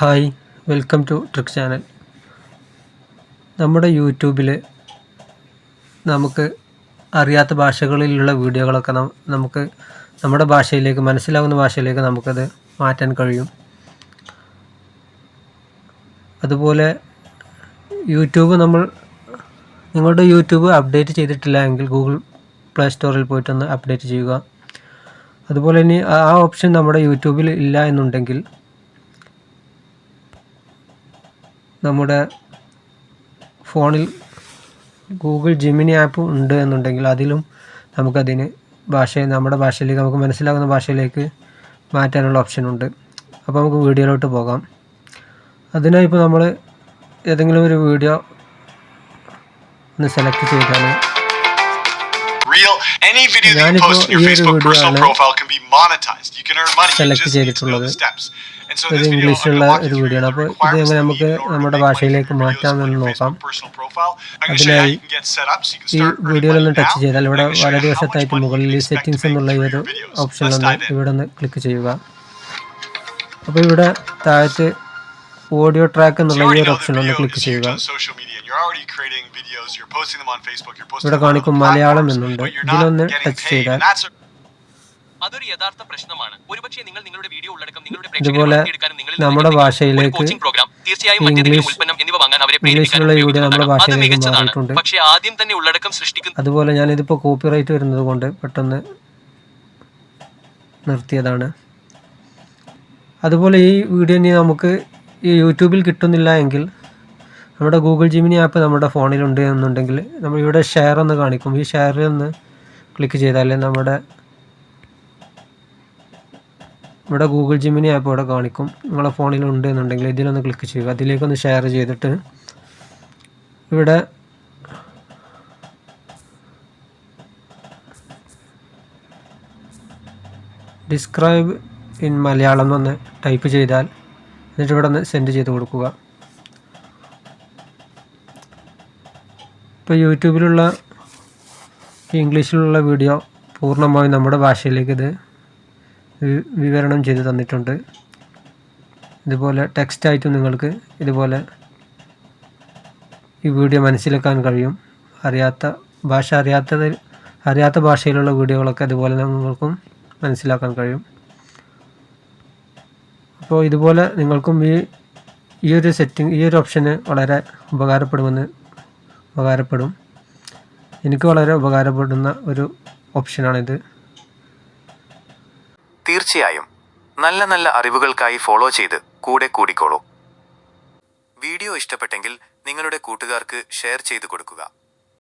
Hi welcome to trick channel. നമ്മുടെ യൂട്യൂബിൽ നമുക്ക് അറിയാത്ത ഭാഷകളിലുള്ള വീഡിയോകളൊക്കെ നമുക്ക് നമ്മുടെ ഭാഷയിലേക്ക് മനസ്സിലാകുന്ന ഭാഷയിലേക്ക് നമുക്കത് മാറ്റാൻ കഴിയും. അതുപോലെ യൂട്യൂബ് നമ്മൾ നിങ്ങളുടെ യൂട്യൂബ് അപ്ഡേറ്റ് ചെയ്തിട്ടില്ല എങ്കിൽ ഗൂഗിൾ പ്ലേ സ്റ്റോറിൽ പോയിട്ടൊന്ന് അപ്ഡേറ്റ് ചെയ്യുക. അതുപോലെ ഇനി ആ ഓപ്ഷൻ നമ്മുടെ യൂട്യൂബിൽ ഇല്ല എന്നുണ്ടെങ്കിൽ നമ്മുടെ ഫോണിൽ ഗൂഗിൾ ജിമിനി ആപ്പ് ഉണ്ട് എന്നുണ്ടെങ്കിൽ അതിലും നമുക്കതിന് ഭാഷയെ നമ്മുടെ ഭാഷയിലേക്ക് നമുക്ക് മനസ്സിലാകുന്ന ഭാഷയിലേക്ക് മാറ്റാനുള്ള ഓപ്ഷനുണ്ട് അപ്പോൾ നമുക്ക് വീഡിയോയിലോട്ട് പോകാം. അതിനായി ഇപ്പോൾ നമ്മൾ ഏതെങ്കിലും ഒരു വീഡിയോ ഒന്ന് സെലക്ട് ചെയ്താൽ Real, any video that you post on your Facebook personal profile can be monetized. You can earn money. You just need to know the steps. And so this video, I'm ഇംഗ്ലീഷിലുള്ള gonna walk you ഒരു through video ആണ് the requirements that you need in order to make money from videos on your Facebook personal profile. I'm show you how you can get set up so you can start earning touch money now. ഇവിടെ I'm gonna show you how much money you expect to make എന്നുള്ള ഈ through ഒരു your videos. Let's dive in. ഇവിടെ ഒന്ന് click ചെയ്യുക അപ്പോൾ ഇവിടെ താഴത്ത് ഓഡിയോ ട്രാക്ക് എന്നുള്ള ഈ ഒരു ഓപ്ഷൻ ഒന്ന് ക്ലിക്ക് ചെയ്യുക. ഇവിടെ കാണിക്കും മലയാളം എന്നുണ്ട്. ഇതിലൊന്ന് ടച്ച്. ചെയ്താൽ അതൊരു യഥാർത്ഥ പ്രശ്നമാണ്. ഒരുപക്ഷെ നിങ്ങൾ നിങ്ങളുടെ വീഡിയോ ഉള്ളടക്കം നിങ്ങളുടെ ഇതുപോലെ നമ്മുടെ ഭാഷയിലേക്ക് പ്രോഗ്രാം തീർച്ചയായും ഇംഗ്ലീഷ് മറ്റേതെങ്കിലും ഉൽപ്പന്നം എന്നിവ വാങ്ങാൻ അവരെ അത് ഭാഷയിലേക്ക് മികച്ചതാണ്. പക്ഷേ ആദ്യം തന്നെ ഉള്ളടക്കം സൃഷ്ടിക്കുന്ന അതുപോലെ ഞാൻ ഇതിപ്പോ കോപ്പിറൈറ്റ് വരുന്നത് കൊണ്ട് പെട്ടെന്ന് നിർത്തിയതാണ്. അതുപോലെ ഈ വീഡിയോ നമുക്ക് ഈ യൂട്യൂബിൽ കിട്ടുന്നില്ല എങ്കിൽ നമ്മുടെ ഗൂഗിൾ ജിമിനി ആപ്പ് നമ്മുടെ ഫോണിലുണ്ട് എന്നുണ്ടെങ്കിൽ നമ്മൾ ഇവിടെ ഷെയർ ഒന്ന് കാണിക്കും. ഈ ഷെയറിൽ ഒന്ന് ക്ലിക്ക് ചെയ്താൽ നമ്മുടെ ഇവിടെ ഗൂഗിൾ ജിമിനി ആപ്പ് ഇവിടെ കാണിക്കും. നിങ്ങളുടെ ഫോണിലുണ്ട് എന്നുണ്ടെങ്കിൽ ഇതിലൊന്ന് ക്ലിക്ക് ചെയ്യുക. അതിലേക്കൊന്ന് ഷെയർ ചെയ്തിട്ട് ഇവിടെ ഡിസ്ക്രൈബ് ഇൻ മലയാളം എന്ന് ടൈപ്പ് ചെയ്താൽ എന്നിട്ട് ഇവിടെ നിന്ന് സെൻഡ് ചെയ്ത് കൊടുക്കുക. ഇപ്പോൾ യൂട്യൂബിലുള്ള ഇംഗ്ലീഷിലുള്ള വീഡിയോ പൂർണമായും നമ്മുടെ ഭാഷയിലേക്ക് ഇത് വിവരണം ചെയ്ത് തന്നിട്ടുണ്ട്. ഇതുപോലെ ടെക്സ്റ്റായിട്ടും നിങ്ങൾക്ക് ഇതുപോലെ ഈ വീഡിയോ മനസ്സിലാക്കാൻ കഴിയും. അറിയാത്ത ഭാഷ അറിയാത്തത് അറിയാത്ത ഭാഷയിലുള്ള വീഡിയോകളൊക്കെ അതുപോലെ നിങ്ങൾക്കും മനസ്സിലാക്കാൻ കഴിയും. അപ്പോൾ ഇതുപോലെ നിങ്ങൾക്കും ഈ ഈ ഒരു സെറ്റിംഗ് ഈ ഒരു ഓപ്ഷന് വളരെ ഉപകാരപ്പെടുമെന്ന് ഉപകാരപ്പെടും. എനിക്ക് വളരെ ഉപകാരപ്പെടുന്ന ഒരു ഓപ്ഷനാണിത് തീർച്ചയായും. നല്ല നല്ല അറിവുകൾക്കായി ഫോളോ ചെയ്ത് കൂടെ കൂടിക്കോളൂ. വീഡിയോ ഇഷ്ടപ്പെട്ടെങ്കിൽ നിങ്ങളുടെ കൂട്ടുകാർക്ക് ഷെയർ ചെയ്തു കൊടുക്കുക.